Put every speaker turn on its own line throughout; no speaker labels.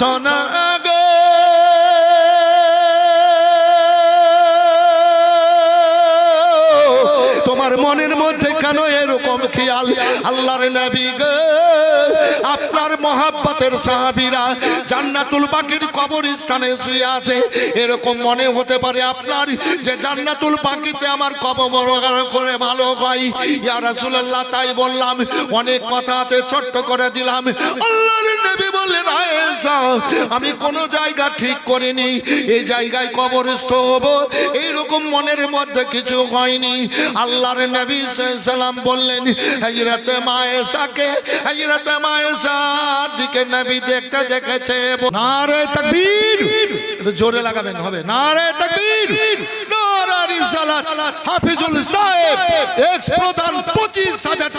লাঞ্ছনা গো তোমার মনের মধ্যে কেন এরকম খেয়াল? আল্লাহর নবী গো আপনার মহাব্বতের সাহাবীরা জান্নাতুল বাকির কবরস্থানে শুয়ে আছে। এরকম মনে হতে পারে আপনার যে জান্নাতুল বাকিতে আমার কবর করে ভালো হয়। ইয়া রাসূলুল্লাহ, তাই বললাম, অনেক কথা আছে, ছোট্ট করে দিলাম। আল্লাহর নবী বললেন আমি কোন জায়গা ঠিক করিনি। এই জায়গায় কবরস্থ হব। এইরকম মনের মধ্যে কিছু হয়নি। আল্লাহর নবী সাল্লাম বললেন হজরত মায়েশাকে হজরত মায়েশার দিকে নবী দেখতে দেখেছে। নারে তাকবীর। জোরে লাগাবেন হবে। নারে তাকবীর। নারা পঁচিশ হাজার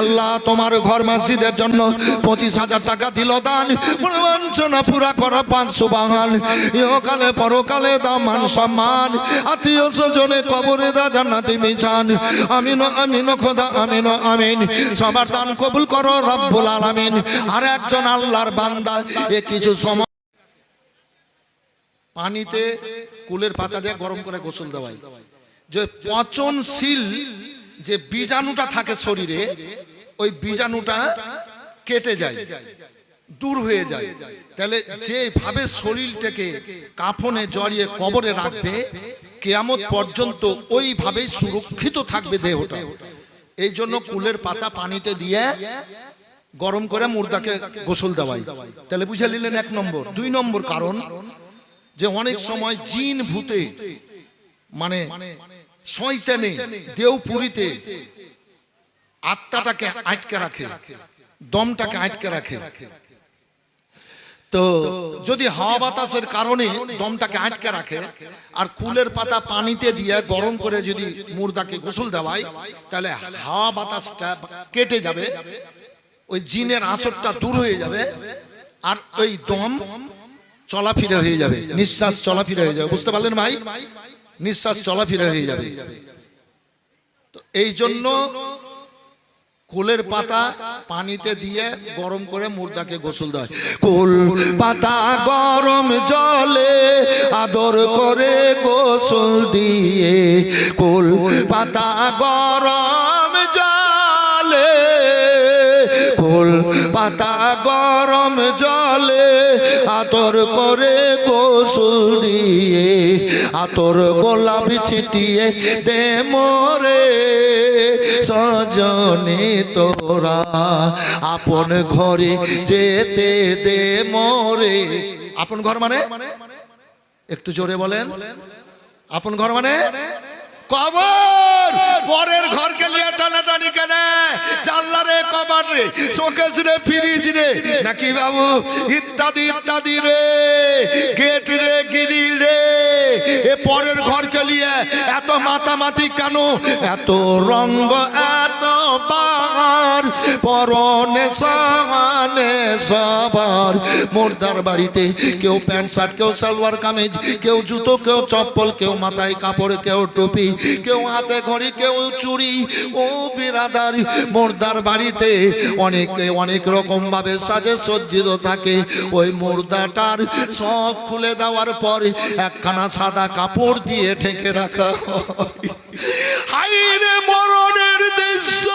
আল্লাহ তোমার ঘর মসজিদের জন্য পঁচিশ হাজার টাকা দিল দান। মনোবাঞ্ছনা পুরা করা পাঁচশো বাহান ইহকালে, পরকালে দামান, সম্মান। আত্মীয় স্বজনে কবরে দা জান্নাতি মিছান আমিন আমিন, খোদা, আমিন আমিন। সবার দান কবুল করো রব্বুল আলামিন। আর একজন আল্লাহর বান্দা, এ কিছু সময় পানিতে কুলের পাতা দিয়ে গরম করে গোসল দেওয়াই যে পচনশীল যে বীজাণুটা থাকে শরীরে, ওই বীজাণুটা কেটে যায়, দূর হয়ে যায়। তাহলে যেভাবে শরীরটাকে কাফনে জড়িয়ে কবরে রাখবে, কেয়ামত পর্যন্ত ওইভাবেই সুরক্ষিত থাকবে দেহটা। এই জন্য কুলের পাতা পানিতে দিয়ে গরম করে মুর্দাকে গোসল দেওয়াই। তাহলে বুঝে নিলেন এক নম্বর। দুই নম্বর কারণ যে অনেক সময় জিন ভূতে মানে শয়তানে, দেওপুরিতে আত্মাটাকে আটকে রাখে, দমটাকে আটকে রাখে। তো যদি হাওয়া বাতাসের কারণে দমটাকে আটকে রাখে আর কুলের পাতা পানিতে দিয়ে গরম করে যদি মুর্দাকে গোসল দেওয়ায় তাহলে হাওয়া বাতাসটা কেটে যাবে ওই জিনের আসরটা দূর হয়ে যাবে আর ওই দম চলাফিরে হয়ে যাবে নিঃশ্বাস চলাফিরে হয়ে যাবে বুঝতে পারলেন ভাই? নিঃশ্বাস চলাফিরে হয়ে যাবে। তো এই জন্য কুলের পাতা পানিতে দিয়ে গরম করে মুর্দাকে গোসল দেয় কোল পাতা গরম জলে আদর করে গোসল দিয়ে কোল পাতা গরম জলে কোল পাতা গরম জলে আতর করে গোসল দিয়ে, আতর গোলাপ ছিটিয়ে দে মোরে। সজনে তোরা আপন ঘরে যেতে দে মোরে। আপন ঘর মানে? একটু জোরে বলেন। আপন ঘর মানে? কবর! পরের ঘরকে নিয়ে টানাটানি কেন? জানলা রে কবার রে, শোকেস রে, ফ্রিজ রে। নাকি বাবু, ইত্যাদি ইত্যাদি রে। গেট রে গিরি রে। এ পরের ঘরকে নিয়ে এত মাতামাতি কেন? এত রঙ্গ, এত বাহার, পরনে সহানে সবার। মোর্দার বাড়িতে কেউ প্যান্ট শার্ট, কেউ সালোয়ার কামিজ, কেউ জুতো, কেউ চপ্পল, কেউ মাথায় কাপড়, কেউ টুপি। কেউ হাতে ঘড়ি, কেউ চুরি, ও বিরাদার, মোর্দার বাড়িতে অনেকে অনেক রকম ভাবে সাজে সজ্জিত থাকে। ওই মোর্দাটার সব খুলে দেওয়ার পর একখানা সাদা কাপড় দিয়ে ঠেকে রাখা হয়। হাইরে মরণের দৃশ্য!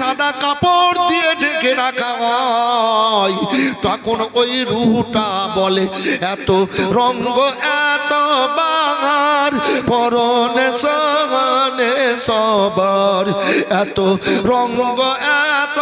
সাদা কাপড় দিয়ে ঢেকে রাখা হয়। তখন ওই রুটা বলে, এত রঙ্গ, এত বাঙার পরনে সবার। এত রঙ্গ, এত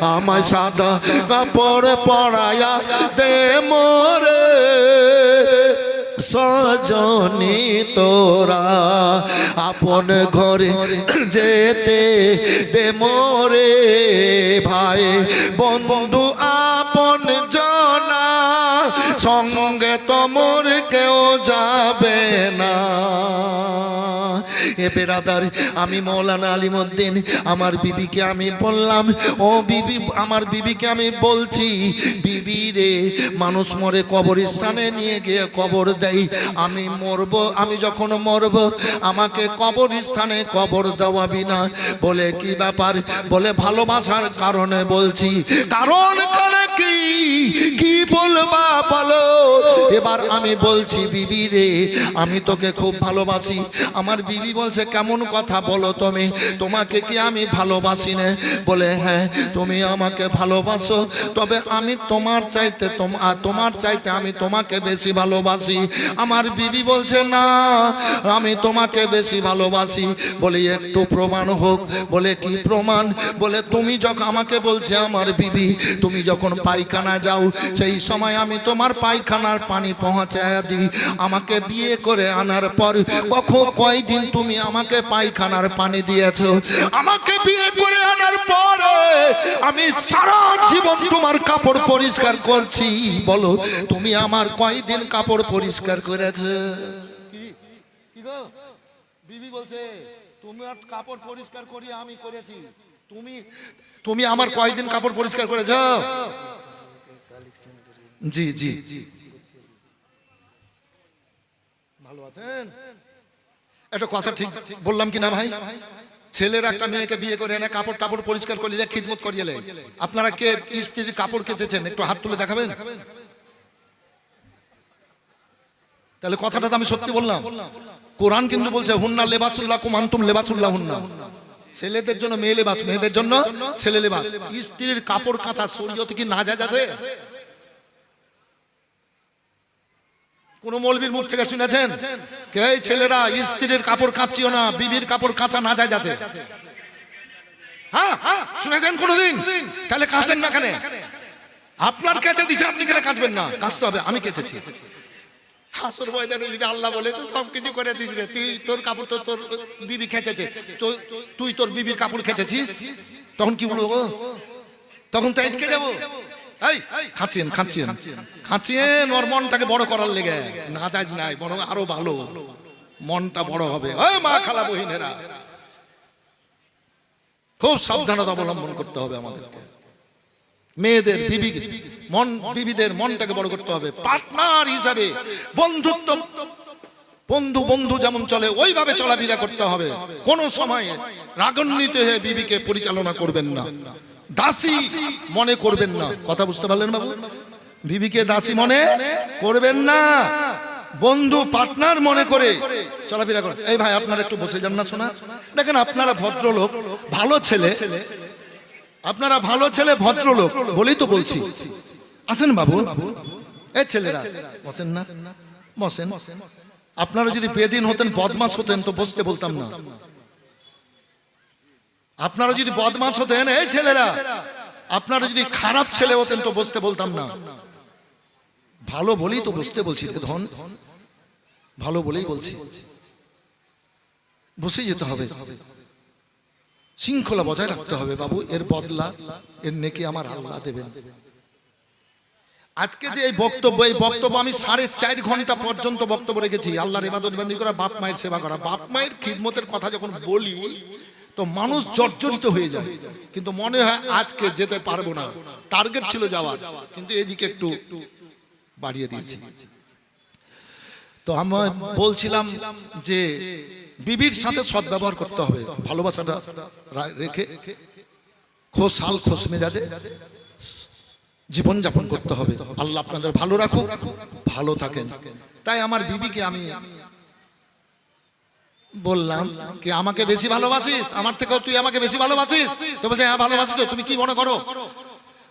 আমায় সাদা কাপড় পড়ায়া দে মোরে। সজনি তোরা আপন ঘরে যেতে দে মোরে। ভাই, বন্ধু আপন জনা, সঙ্গে তোমর কেউ যাবে না। বেরাদার, আমি মৌলানা আলিমুদ্দিন, আমার বিবিকে আমি বললাম, ও বিবি, আমার বিবিকে আমি বলছি, বিবি রে, মানুষ মরে কবরস্থানে নিয়ে গিয়ে কবর দেয় আমি মরব, আমি যখন মরব, আমাকে কবরস্থানে কবর দেওয়াবি না। বলে, কি ব্যাপার? বলে, ভালোবাসার কারণে বলছি। কারণ কারণে কি? কি বলবা বলো? এবার আমি বলছি, বিবি রে, আমি তোকে খুব ভালোবাসি। আমার বিবি বলছে কেমন কথা বলো তুমি? তোমাকে কি আমি ভালোবাসি না? বলে হ্যাঁ তুমি আমাকে ভালোবাসো। তবে আমি তোমার চাইতে তোমার চাইতে আমি তোমাকে বেশি ভালোবাসি। আমার বিবি বলছে, না, আমি তোমাকে বেশি ভালোবাসি। বলি, একটু প্রমাণ হোক। বলে, কি প্রমাণ? বলে, তুমি যখন আমাকে বলছে আমার বিবি, তুমি যখন পায়খানা যাও, সেই সময় আমি তোমার পায়খানার পানি পৌঁছায় দিই। আমাকে বিয়ে করে আনার পর কখন কয়দিন তুমি আমাকে পায়খানার পানি দিয়েছ। আমাকে বিয়ে করে আনার পরে আমি সারা জীবন তোমার কাপড় পরিষ্কার করছি। বলো তুমি আমার কয়দিন কাপড় পরিষ্কার করেছে? কি? গো? বিবি বলছে তুমি কাপড় পরিষ্কার করি আমি করেছি। তুমি তুমি আমার কয়দিন কাপড় পরিষ্কার করেছ? জি জি। ভালো আছেন? একটা কথা ঠিক বললাম কি না ভাই? ছেলের একটা মেয়েকে বিয়ে করে এনে কাপড় টাপড় পরিষ্কার করিলে খিদমত করিলে আপনারা কে স্ত্রীর কাপড় কেচেছেন? একটু হাত তুলে দেখাবেন? তাহলে কথাটা তো আমি সত্যি বললাম। কোরআন কিন্তু বলছে, হুন্না লেবাসুল্লাহ কুমান্তুম লেবাসুল্লাহ হুন্না ছেলেদের জন্য মেয়ে লেবাস, মেয়েদের জন্য ছেলে লেবাস। স্ত্রীর কাপড় কাঁচা শরীয়তে কি না যায় আছে? কোন মৌলবীর মুখ থেকে শুনেছেন? কে ছেলেরা স্ত্রীর কাপড় কাঁচিও না, বিবির কাপড় কাঁচা না যায় যাচ্ছে হ্যাঁ হ্যাঁ শুনেছেন কোনোদিন? তাহলে কাঁচেন না কেন? আপনার কেচে দিচ্ছে আপনি কেন কাঁচবেন না? কাঁচতে হবে, আমি কেচেছি। হাসুর ময়দানে যদি আল্লাহ বলে, তো সব কিছু করেছিস রে, তুই তোর কাপড় তো তোর বিবি খেঁচেছে। তুই তোর বিবির কাপড় খেঁচেছিস? তখন কি বলব তখন তো আটকে যাব। এই খাচ্ছেন খাচ্ছেন খাচ্ছেন ওর মনটাকে বড় করার লেগে। না যাই নাই, বরং আরও ভালো। মনটা বড় হবে। মা খালা বহিনেরা। খুব সাবধানতা অবলম্বন করতে হবে আমাদেরকে। মেয়েদের বিবি, মন, বিবিদের মনটাকে বড় করতে হবে। পার্টনার হিসাবে বন্ধুত্ব, বন্ধু বন্ধু যেমন চলে, ওইভাবে চলাফেরা করতে হবে। কোন সময় রাগান্বিত হয়ে বিবিকে পরিচালনা করবেন না। দাসী মনে করবেন না। কথা বুঝতে পারলেন বাবু? বিবিকে দাসী মনে করবেন না। বন্ধু, পার্টনার মনে করে। চলাফেরা করে এই ভাই, আপনারা একটু বসে যান না শোনা দেখেন, আপনারা ভদ্রলোক, ভালো ছেলে। আপনারা ভালো ছেলে, ভদ্রলোক বলেই তো বলছি। আসেন বাবু? এই ছেলেরা, বসেন না। বসেন। আপনারা যদি বেদিন হতেন বদমাস হতেন, তো বসতে বলতাম না। আপনারা যদি বদমাস হতেন এই ছেলেরা আপনারা যদি খারাপ ছেলে হতেন তো বসতে বলতাম না। ভালো বলেই তো বসতে বলছি ধন। ভালো বলেই বলছি। বসে যেতে হবে। শৃঙ্খলা বজায় রাখতে হবে বাবু এর বদলা এর নেকি আমার আল্লাহ দেবেন। আজকে যে এই বক্তব্য এই বক্তব্য আমি সাড়ে চার ঘণ্টা পর্যন্ত বক্তব্য রেখেছি। আল্লাহর ইবাদত বন্দি করা বাপ মায়ের সেবা করা। বাপ মায়ের খিদমতের কথা যখন বলি তো মানুষ জর্জরিত হয়ে যায়। কিন্তু মনে হয় আজকে যেতে পারব না। টার্গেট ছিল যাওয়ার। কিন্তু এদিকে একটু বাড়িয়ে দিয়েছি। তো আমরা বলছিলাম যে বিবির সাথে সদ্ব্যবহার করতে হবে। ভালোবাসাটা রেখে খোশ হাল খোশ মেজাজে জীবন যাপন করতে হবে। আল্লাহ আপনাদের ভালো রাখুক। ভালো থাকেন। তাই আমার বিবিকে আমি বললাম, কি আমাকে বেশি ভালোবাসিস? আমার থেকেও তুই আমাকে বেশি ভালোবাসিস? তো বলছে হ্যাঁ ভালোবাসি তো, তুমি কি মনে করো?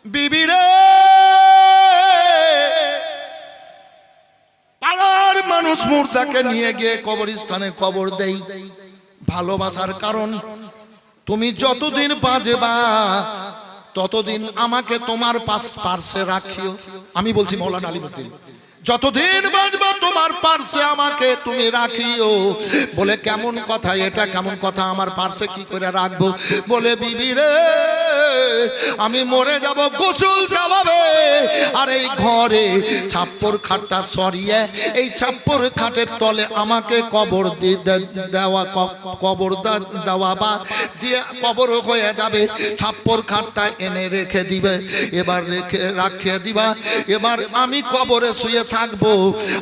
বিবি রে, পাড়ার মানুষ মুর্দাকে নিয়ে গিয়ে কবরস্থানে কবর দেই। ভালোবাসার কারণ, তুমি যতদিন বাজবা, ততদিন আমাকে তোমার পাশ পার্শ্বে রাখিও। আমি বলছি, মৌলানা আলিমুদ্দিন যতদিন বাঁচবা তোমার পার্শ্বে আমাকে তুমি রাখিও। বলে, কেমন কথা এটা? কেমন কথা? আমার পার্শ্বে কি করে রাখব? বলে, বিবি রে আমি মরে যাব গোসল দেওয়াবে আর এই ঘরে ছাপ্পর খাটটা সরিয়ে, এই ছাপ্পর খাটের তলে আমাকে কবর দেওয়া কবর দেওয়া বা দিয়ে কবর হয়ে যাবে। ছাপ্পর খাটটা এনে রেখে দিবে, এবার রেখে রাখিয়ে দিবা। এবার আমি কবরে শুয়ে থাকব।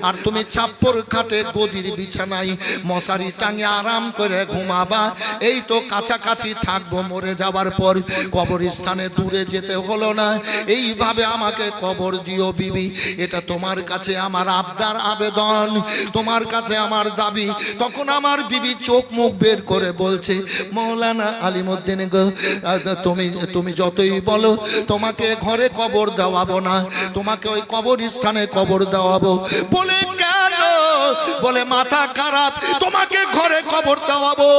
আর তুমি ছাপ্পর খাটে গদির বিছানায় মশারি টাঙিয়ে আরাম করে ঘুমাবা। এই তো কাছাকাছি থাকব মরে যাবার পর। কবরস্থানে দূরে যেতে হলো না। এইভাবে আমাকে কবর দিও বিবি। এটা তোমার কাছে আমার আবদার আবেদন। তোমার কাছে আমার দাবি। তখন আমার বিবি চোখ মুখ বের করে বলছে, মৌলানা আলিমুদ্দিন গো তুমি তুমি যতই বলো, তোমাকে ঘরে কবর দেওয়াবো না। তোমাকে ওই কবরস্থানে কবর দেওয়াবো। বলে বলে, মাথা খারাপ, তোমাকে ঘরে কবর দেওয়াবো।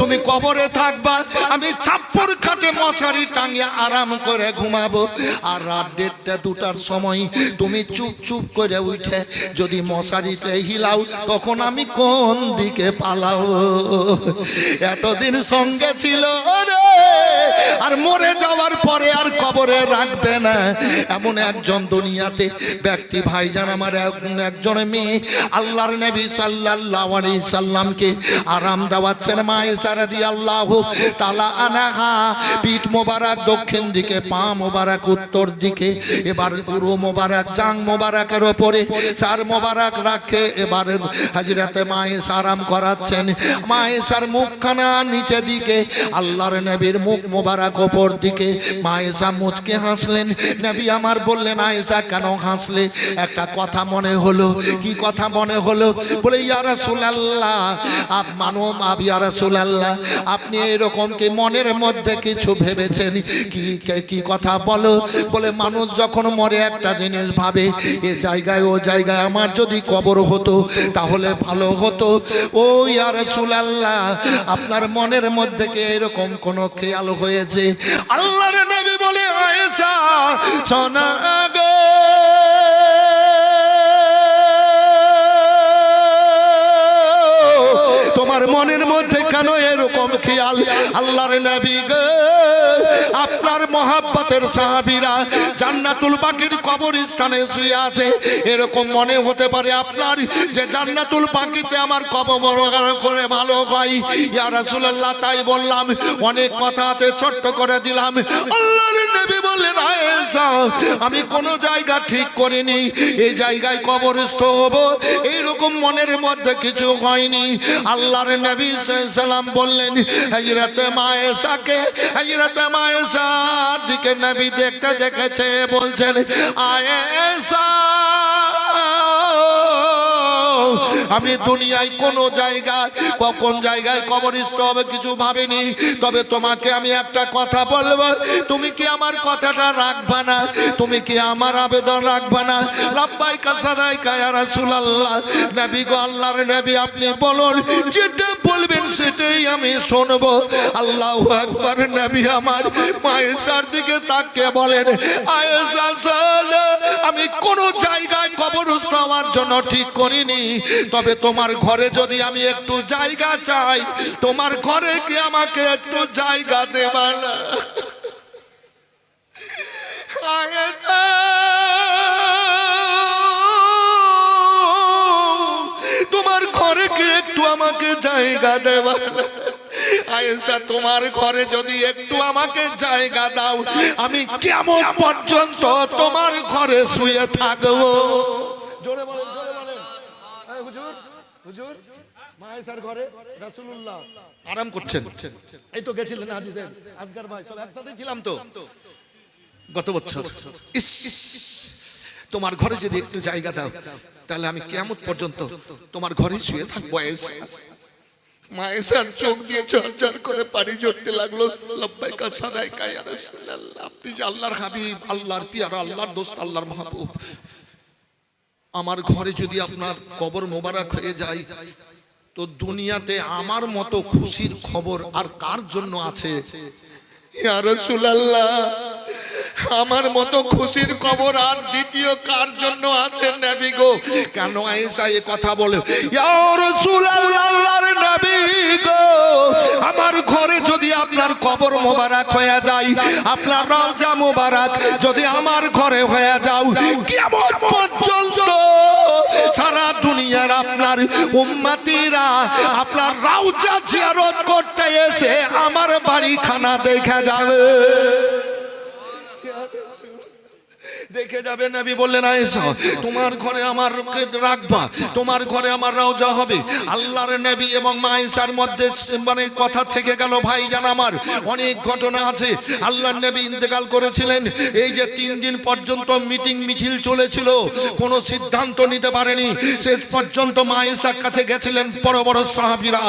তুমি কবরে থাকবা, আমি ছাপ্পর খাটে মশারি টাঙিয়ে আরাম করে ঘুমাবো। আর রাত দেড়টা, দুটার সময় তুমি চুপ চুপ করে উঠে যদি মশারিতে হিলাও, তখন আমি কোন দিকে পালাও এতদিন সঙ্গে ছিল রে আর মরে যাওয়ার পরে আর কবরে রাখবে না। এমন একজন দুনিয়াতে ব্যক্তি, ভাইজান আমার এক- একজন মেয়ে, আল্লাহর নবী সাল্লাল্লাহু আলাইহি সাল্লামকে আরাম দেওয়াচ্ছেন মায়েশা রাদিয়াল্লাহু তাআলা আনাহা। পিঠ মোবারক, দক্ষিণ দিকে, পা মোবারক, উত্তর দিকে, এবার পুরো মোবারক, চাং মোবারকের ওপরে, চার মোবারক রাখে, এবার হাজরাতে মায়েশা আরাম করাচ্ছেন। মায়েশার মুখখানা নিচে দিকে, আল্লাহর নবীর মুখ মোবারক ওপর দিকে মায়েশা মুচকে হাসলেন। নবী আমার বললেন আয়েশা কেন হাসলে? একটা কথা মনে হলো। কি কথা মনে হলো? বলে, ইয়া রাসূলুল্লাহ, আপ মানো, আপ ইয়া রাসূলুল্লাহ, আপনি এরকম কি মনের মধ্যে কিছু ভেবেছেন? কি, কে- কথা বলো? বলে, মানুষ যখন মরে, একটা জিনিস ভাবে, এ জায়গায়, ও জায়গায় আমার যদি কবর হতো, তাহলে ভালো হতো। ও, ইয়া রাসূলুল্লাহ, আপনার মনের মধ্যে কি এরকম কোনো খেয়াল হয়েছে? আল্লাহর বলে আয়েশা সোনা গো। তোমার মনের মধ্যে কেন এরকম খেয়াল? আল্লাহর নবী গো। আপনার মহাব্বতের সাহাবীরা জান্নাতুল বাকির কবরস্থানে শুয়ে আছে। এরকম মনে হতে পারে আপনার যে জান্নাতুল বাকিতে আমার কবর করে ভালো হয়। ইয়া রাসূলুল্লাহ, তাই বললাম, অনেক কথা আছে, ছোট্ট করে দিলাম। আমি কোন জায়গা ঠিক করিনি। এই জায়গায় কবরস্থ হব। এইরকম মনের মধ্যে কিছু হয়নি। আল্লাহর নবী সাল্লাম বললেন হজরতে মায়েশাকে হজরতে মায়েশার দিকে নবী দেখতে দেখেছে বলছেন আয়েশা আমি দুনিয়ায় কোন জায়গায় কোন জায়গায় কবরস্থ হবে কিছু ভাবিনি। তবে তোমাকে আমি একটা কথা বলব, তুমি কি আমার কথাটা রাখবা না? তুমি কি আমার আবেদন রাখবা না? রাব্বাই কাসাদাই কায়া রাসূলুল্লাহ। নবী গো, আল্লাহর নবী, আপনি বলুন, যেটা বলবেন সেটাই আমি শুনব। আল্লাহু আকবার, নবী আমার মায়েশার দিকে তাকিয়ে বলেন, আয়েশা আমি কোন জায়গায় কবরস্থ হওয়ার জন্য ঠিক করিনি। তবে তোমার ঘরে যদি আমি একটু জায়গা চাই, তোমার ঘরে কি আমাকে একটু জায়গা দেবা না তোমার ঘরে কি একটু আমাকে জায়গা দেবা না? আয়েশা তোমার ঘরে যদি একটু আমাকে জায়গা দাও, আমি কেমন পর্যন্ত তোমার ঘরে শুয়ে থাকব জোরে বলেন জোরে বলেন এই হুজুর হুজুর মায়েশার ঘরে রাসূলুল্লাহ। আরাম করছেন। এই তো গেছিলেন হাজি সাহেব আজকার ভাই সব একসাথে ছিলাম তো। গত বছর। ইস তোমার ঘরে যদি একটু জায়গা দাও তাহলে আমি কেমন পর্যন্ত তোমার ঘরে শুয়ে থাকব মায়েশার চোখ দিয়ে ঝরঝর করে পানি ঝরতে লাগল। লব্বাইকা সাদাই কায়া রাসূলুল্লাহ। আপনি যে আল্লাহর হাবিব আল্লাহর পিয়ারা আল্লাহর দোস্ত আল্লাহর মাহবুব। আমার ঘরে যদি আপনার কবর মোবারক হয়ে যায়, তো দুনিয়াতে আমার মতো খুশির খবর আর কার জন্য আছে? আমার মতো খুশির খবর আর দ্বিতীয় কার জন্য আছে নবী গো? কেন আয়েশা এই কথা বলে? আমার ঘরে যদি আপনার কবর মোবারক হয়ে যায়, আপনার রওজা মোবারক যদি আমার ঘরে হয়ে যাও, কেমন পর্যন্ত সারা দুনিয়ার আপনার উম্মাতিরা আপনার রাউজা জিয়ারত করতে এসে আমার বাড়িখানা দেখা যাবে। দেখে যাবে নবী বললেন, আয়েশা, তোমার ঘরে আমার রাখবা, তোমার ঘরে আমার রওজা হবে। আল্লাহর নবী এবং মায়েশার মধ্যে মানে কথা থেকে গেল ভাই জান আমার, অনেক ঘটনা আছে। আল্লাহর নবী ইন্তেকাল করেছিলেন, এই যে তিন দিন পর্যন্ত মিটিং মিছিল চলেছিল, কোনো সিদ্ধান্ত নিতে পারেনি। শেষ পর্যন্ত মায়েশার কাছে গেছিলেন বড় বড় সাহাবীরা,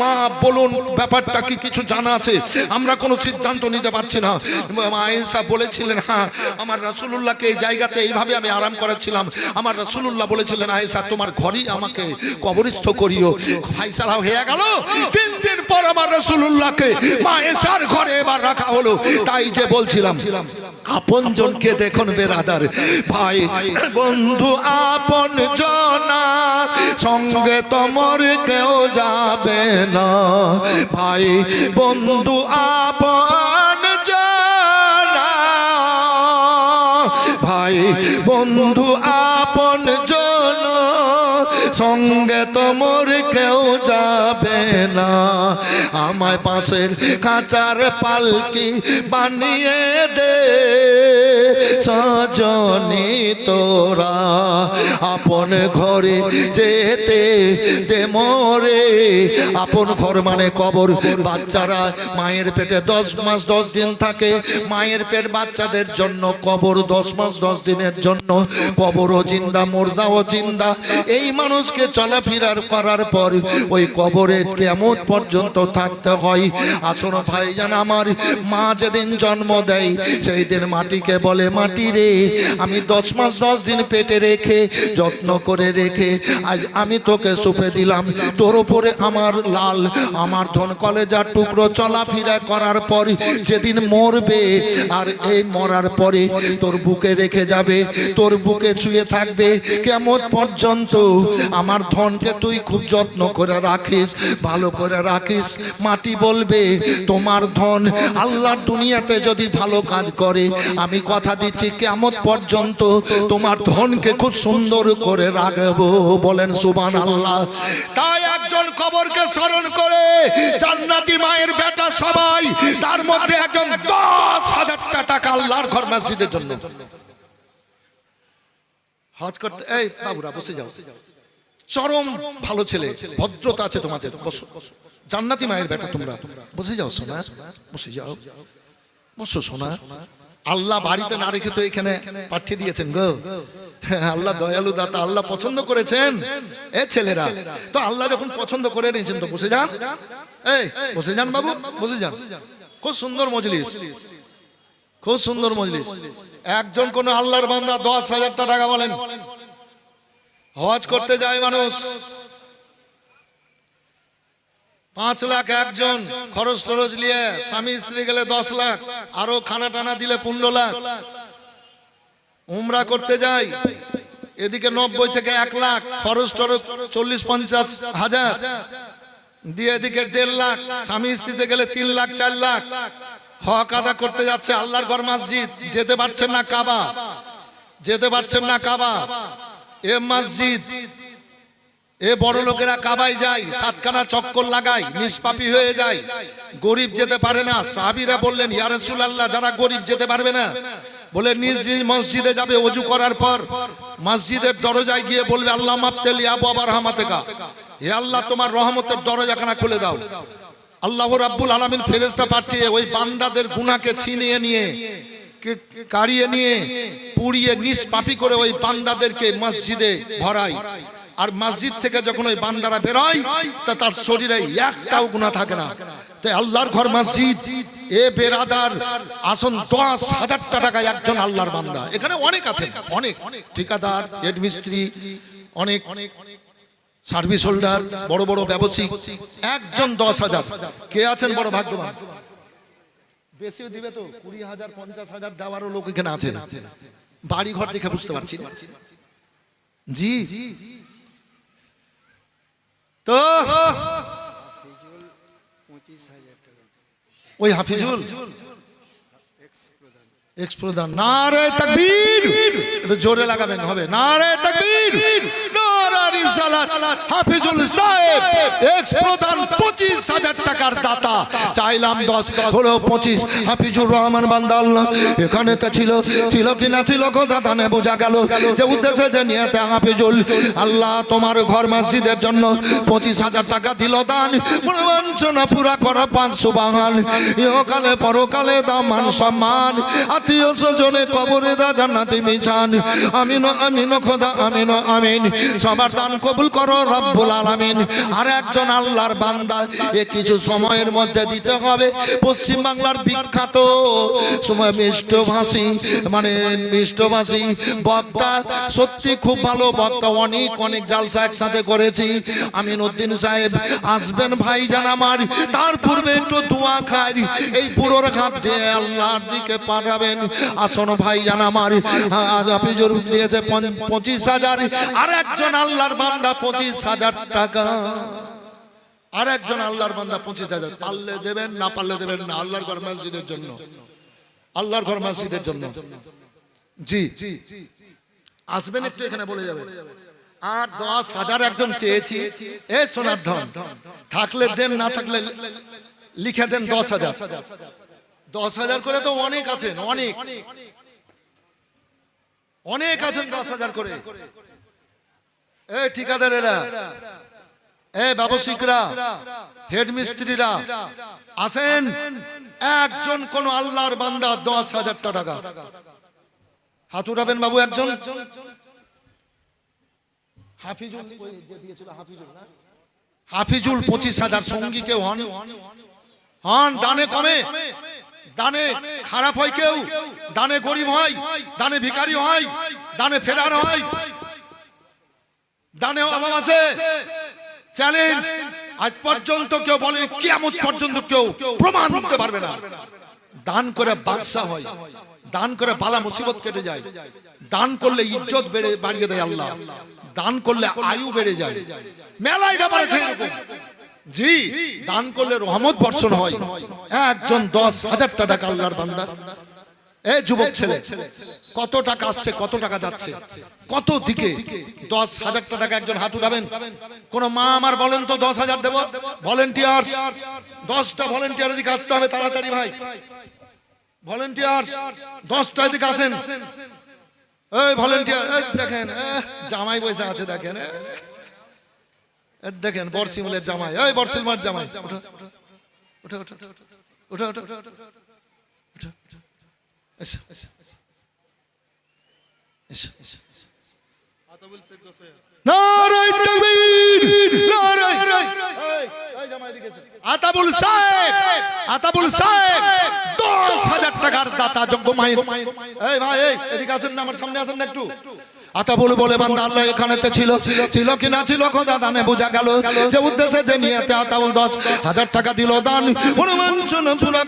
মা, বলুন, ব্যাপারটা কি কিছু জানা আছে? আমরা কোনো সিদ্ধান্ত নিতে পারছি না। মায়েশা বলেছিলেন হ্যাঁ আমার রাসূলুল্লাহকে এই জায়গাতে এইভাবে আমি আরাম করেছিলাম। আমার রাসূলুল্লাহ বলেছিলেন, আয়েশা, তোমার ঘরেই আমাকে কবরস্থ করিও। ফাইসালা হয়ে গেল? তিন দিন পর আমার রাসূলুল্লাহকে মায়েশার ঘরে এবার রাখা হলো। তাই যে বলছিলাম, আপন জনকে দেখুন বেরাদার। ভাই, বন্ধু, আপন জনা, সঙ্গে তোমার কেউ যাবে না। ভাই, বন্ধু, আপন বন্ধু, আপন জন, সঙ্গে তোমর কেউ যাবে না। আমায় পাশের কাঁচার পালকি বানিয়ে দে, সজনী তোরা, আপন ঘরে যেতে দে মরে। আপন ঘর মানে কবর। বাচ্চারা মায়ের পেটে দশ মাস দশ দিন থাকে। মায়ের পেট বাচ্চাদের জন্য কবর দশ মাস দশ দিনের জন্য। কবরও জিন্দা, মুর্দাও জিন্দা। এই মানুষকে চলাফেরার করার পর ওই কবরে কেমন পর্যন্ত থাকতে হয়? আসুন ভাইজান আমার, মা যেদিন জন্ম দেয়, সেই দিন মাটিকে বলে, মাটি রে, আমি দশ মাস দশ দিন পেটে রেখে, যত্ন করে রেখে, আজ আমি তোকে সুপে দিলাম। তোর উপরে আমার লাল, আমার ধন কলেজার টুকরো চলাফেরা করার পর যেদিন মরবে, আর এই মরার পরে তোর বুকে রেখে যাবে, তোর বুকে ছুঁয়ে থাকবে। কেমন পর্যন্ত আমার ধনকে তুই খুব যত্ন করে রাখিস, ভালো করে রাখিস। মাটি বলবে, তোমার ধন আল্লাহর দুনিয়াতে যদি ভালো কাজ করে, আমি কথা দিচ্ছি, কেমন পর্যন্ত তোমার ধনকে খুব সুন্দর করে রাখব। বলেন সুবান আল্লাহ তাই একজন কবরকে স্মরণ করে জান্নাতি মায়ের বেটা সবাই, তার মধ্যে একজন দশ হাজারটা টাকা আল্লাহর ঘর মসজিদের জন্য। হজ করতে এই বাবুরা, বসে যাও। চরম ভালো ছেলে, ভদ্রতা আছে তোমাদের। বসো। জান্নাতি মায়ের বেটা তোমরা। বসে যাও, সোনা। বসে যাও। বসো, সোনা। আল্লাহ বাড়িতে না রেখে তো এখানে পাঠিয়ে দিয়েছেন গো। হ্যাঁ, আল্লাহ দয়ালু দাতা আল্লাহ পছন্দ করেছেন। এ ছেলেরা তো আল্লাহ যখন পছন্দ করে নিয়েছেন তো বসে যান। এই বসে যান বাবু বসে যান। খুব সুন্দর মজলিস। খুব সুন্দর মজলিস। একজন কোন আল্লাহর বান্দা দশ হাজার টাকা বলেন। হজ করতে যায় মানুষ। পাঁচ লাখ একজন খরচ টরচ নিয়ে স্বামী স্ত্রী গেলে দশ লাখ, আরও খানা টানা দিলে পনেরো লাখ। উমরা করতে যাই, এদিকে নব্বই থেকে এক লাখ, খরচ টরচ চল্লিশ পঞ্চাশ হাজার। দিয়ে এদিকে দেড় লাখ, স্বামী স্ত্রীতে গেলে তিন লাখ, চার লাখ। হক আদা করতে যাচ্ছে আল্লাহর ঘর মসজিদ, যেতে পারছেন না কাবা। যেতে পারছেন না কাবা। এ মসজিদ এ বড় লোকেরা কাবাই যায়, সাতখানা চক্কর লাগায়, নিষ্পাপি হয়ে যায়। গরিব যেতে পারে না। সাহাবিরা বললেন ইয়ারসুল আল্লাহ যারা গরিব যেতে পারবে না। বলে, নিজ নিজ মসজিদে যাবে অজু করার পর মসজিদের দরজায় গিয়ে বলবে, আল্লাহ মাপতেলি আবু আবার হামাতেকা হে আল্লাহ, তোমার রহমতের দরজাখানা খুলে দাও। আল্লাহ রাব্বুল আলামিন ফেরেস্তা পাঠিয়ে ওই বান্দাদের গুনাহকে ছিনিয়ে নিয়ে কাড়িয়ে নিয়ে, পুড়িয়ে নিষ্পাপি করে ওই বান্দাদেরকে মসজিদে ভরায়। আর মসজিদ থেকে যখন ওই বান্দারা বেরোয়, তা তার শরীরে একটাও গুণা থাকে না। তাই আল্লাহর ঘর মসজিদ, এ বেরাদার, আসন দশ হাজারটা টাকা একজন আল্লাহর বান্দা। এখানে অনেক আছে, অনেক। ঠিকাদার হেড মিস্ত্রি অনেক সার্ভিস হোল্ডার, বড় বড় ব্যবসায়িক একজন দশ হাজার। কে আছেন বড় ভাগ্যবান? বেশিও দিবে তো, কুড়ি হাজার, পঞ্চাশ হাজার দেওয়ারও লোক এখানে আছে। বাড়ি ঘর দেখে বুঝতে পারছি। জি। তো? ওই হাফিজুল? এক্স প্রধান নারে তাকবীর একটু জোরে লাগাবেন, হবে। নারে তাকবীর হাফিজুল সাহেব এক্স প্রধান পঁচিশ হাজার টাকার দাতা। চাইলাম দশ, হলো পঁচিশ। হাফিজুর রহমান বান্দা আল্লাহ, এখানে তো ছিল ছিল কি না ছিল কথা তা বোঝা গেল। যে উদ্দেশ্যে যে নিয়ে তে হাফিজুল, আল্লাহ তোমার ঘর মসজিদের জন্য পঁচিশ হাজার টাকা দিল দান। মনোবাঞ্ছনা পুরা করা পাঁচ সুবাহান। ইহকালে, পরকালে দাম মান সম্মান আত্মীয় স্বজনে কবরে দা জান্নাতি মিছান আমিন আমিন, খোদা, আমিন আমিন। সবার দান কবুল করো রব্বুল আলামিন। আর একজন আল্লাহর বান্দা, এ কিছু সময়ের মধ্যে দিতে হবে। পশ্চিম বাংলার বিখ্যাত সময় মিষ্টভাষী মানে মিষ্টভাষী বক্তা। সত্যি খুব ভালো বক্তা, অনেক অনেক জালসা একসাথে করেছি। আমিন উদ্দিন সাহেব, আসবেন ভাই জান আমার। তার পূর্বে একটু দোয়া খাই। এই বুড়োর হাত দিয়ে আল্লাহর দিকে পাঠাবেন। আসন ভাই জান আমার। জরুর দিয়েছে পঁচিশ হাজার। আর একজন আল্লাহর বান্দা পঁচিশ হাজার টাকা। আর একজন আল্লাহর বান্দা পঁচিশ হাজার। পারলে দেবেন, না পারলে দেবেন না। আল্লাহর ঘর মসজিদের জন্য। আল্লাহর ঘর মসজিদের জন্য। জি। আসবেন একটু এখানে বলে যাবে। আর দশ হাজার একজন চেয়েছি। এ সোনার ধন। থাকলে দেন, না থাকলে লিখে দেন দশ হাজার। দশ হাজার করে তো অনেক আছেন, অনেক। অনেক আছেন দশ হাজার করে। এ ঠিকাদারেরা এ ব্যবসায়িকরা হেড মিস্ত্রিরা আসেন একজন কোন আল্লাহর বান্দা দশ হাজার টাকা। হাত উঠাবেন বাবু একজন? হাফিজুল পঁচিশ হাজার সঙ্গী কেউ হন? হন, দানে কমে। দানে খারাপ হয় কেউ দানে গরিব হয় দানে ভিখারি হয় দানে ফেরার হয়। দানে অভাব আছে। চ্যালেঞ্জ আজ পর্যন্ত কেউ বলেন কিয়ামত পর্যন্ত কেউ প্রমাণ করতে পারবে না। দান করে বাদশা হয়। দান করে বালা মুসিবত কেটে যায়। দান করলে ইজ্জত বেড়ে বাড়িয়ে দেয় আল্লাহ। দান করলে আয়ু বেড়ে যায়। মেলায় ব্যাপার আছে এরকম। জি, দান করলে রহমত বর্ষণ হয়। একজন দশ হাজার টাকা আল্লাহর বান্দা। এ যুবক ছেলে, কত টাকা আসছে, কত টাকা যাচ্ছে? কত দিকে? দশ হাজার টাকা একজন হাত উঠাবেন? কোন মা আমার বলেন তো দশ হাজার দেবো? ভলেন্টিয়ার দশটা ভলেন্টিয়ার দিকে আসতে হবে তাড়াতাড়ি ভাই। ভলেন্টিয়ার দশটা দিকে আসেন। এই ভলেন্টিয়ার দেখেন জামাই পয়সা আছে, দেখেন দেখেন বরসিমুলের জামাই ওই বরসিমার জামাই দশ হাজার টাকার দাতা যজ্ঞ মাহিন এই ভাই এদিকে না আমার সামনে আছেন না একটু আতাবুল বলে বান্দা আল্লাহ এখানেতে ছিল। ছিল কি না ছিল খোদা দানে বোঝা গেল যে উদ্দেশ্যে যে নিয়েতে আতাবুল দশ হাজার টাকা দিল দান।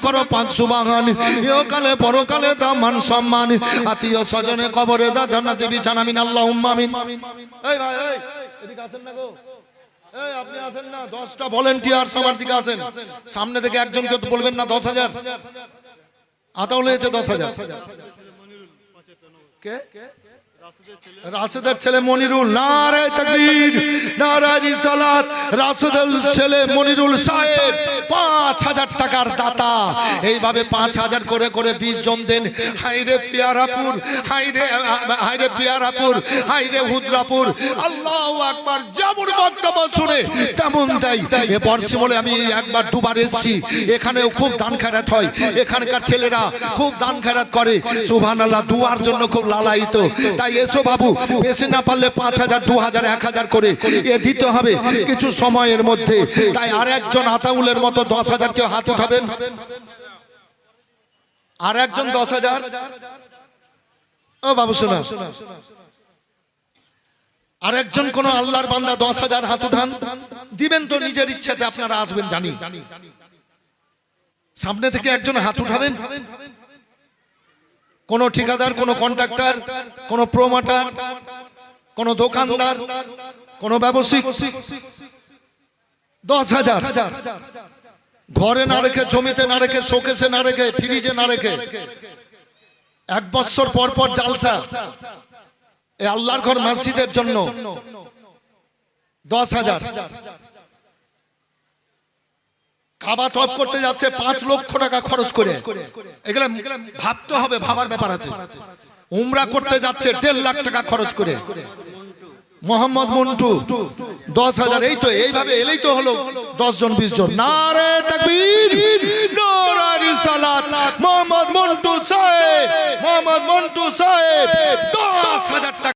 করো পাঁচ সুবাহান। ইহকালে, পরকালে দাম মান সম্মান। আত্মীয় স্বজনে কবরে দা জান্নাতে বিছানা মিন আল্লাহ আমিন। এই ভাই, এই, এদিকে আসেন না গো। এই, আপনি আছেন না, দশটা ভলেন্টিয়ার সবার দিকে আছেন সামনে থেকে একজনকে তো বলবেন না, দশ হাজার। আতাউল হয়েছে দশ হাজার। কে? রাশেদের ছেলে? মনিরুল নারে তাকবীর নারে রিসালাত। রাশেদের ছেলে মনিরুল সাহেব, পাঁচ হাজার টাকার দাতা। এইভাবে পাঁচ হাজার করে করে বিশ জন দেন। হাইরে পিয়ারাপুর হাইরে হাইরে পিয়ারাপুর হাইরে হুদ্রাপুর। আল্লাহ আকবার, যেমন বক্তব্য শুনে তেমন দেয়। এ বর্ষিমলে আমি একবার দুবার এসেছি। এখানেও খুব দান খেরাত হয়। এখানকার ছেলেরা খুব দান খেরাত করে। সুবহান আল্লাহ দুয়ার জন্য খুব লালায়িত। তাই এসো বাবু, বেশি না পারলে পাঁচ হাজার, দু হাজার, এক হাজার করে এ দিতে হবে। কিছু সময়ের মধ্যে। তাই আর একজন আতাউলের মতো দশ হাজার কেউ হাত উঠাবেন? আর একজন দশ হাজার? ও বাবু, শোনা। আর একজন কোন আল্লাহর বান্দা দশ হাজার হাত উঠান? দিবেন তো নিজের ইচ্ছাতে, আপনারা আসবেন, জানি। সামনে থেকে একজন হাত উঠাবেন? কোন ঠিকাদার, কোন কন্ট্রাক্টর কোন প্রোমাটার কোন দোকানদার, কোন ব্যবসায়িক। দশ হাজার। ঘরে না রেখে, জমিতে না রেখে, শোকেসে না রেখে, ফ্রিজে না রেখে, এক বছর পর পর জালসা এই আল্লাহর ঘর মসজিদের জন্য। দশ হাজার। খাবার তপ করতে যাচ্ছে পাঁচ লক্ষ টাকা খরচ করে। এগুলো ভাবতে হবে, ভাবার ব্যাপার আছে। উমরা করতে যাচ্ছে দেড় লাখ টাকা খরচ করে। মোহাম্মদ মন্টু, দশ হাজার, এই তো, এইভাবে এলেই তো হলো দশ জন, বিশ জন। মোহাম্মদ মন্টু সাহেব, মোহাম্মদ মন্টু সাহেব, দশ হাজার টাকা